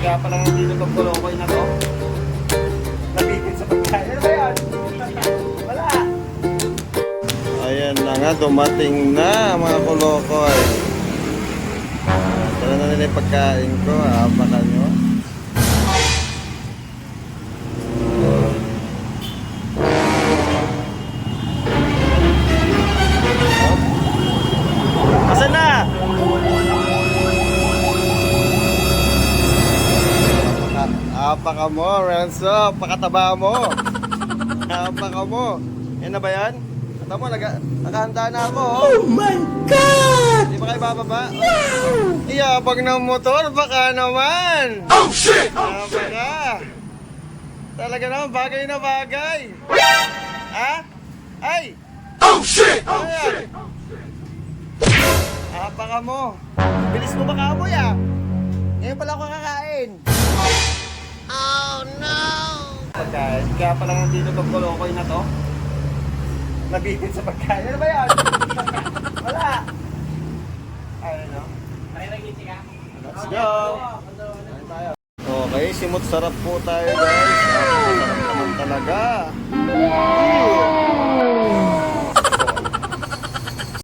kaya pala nandito tong kolokoy na to. Nabibig sa pagkain. Ano yan? Wala. Ayan na nga, dumating na mga kolokoy. Tara na nila yung pagkain ko, apakan nyo. Apaka mo, Renzo. Pakataba mo. Apaka mo. Yan na ba yan? Ito mo, naga, nakahanda na ako. Oh my God! Di ba kayo bababa? No! Iyabag ng motor, baka naman. Oh shit! Apaka. Talaga naman, bagay na bagay. Ha? Ay! Oh shit! Ano yan? Apaka mo. Bilis mo baka mo ya. Ngayon pala ako kakain. Oh no! Pagkain. Kaya pala nandito tong kolokoy na to. Nabibig sa pagkain. Ano ba yan? Wala. Ayun no? Let's go! Okay, simot sarap po tayo guys. Sarap naman talaga.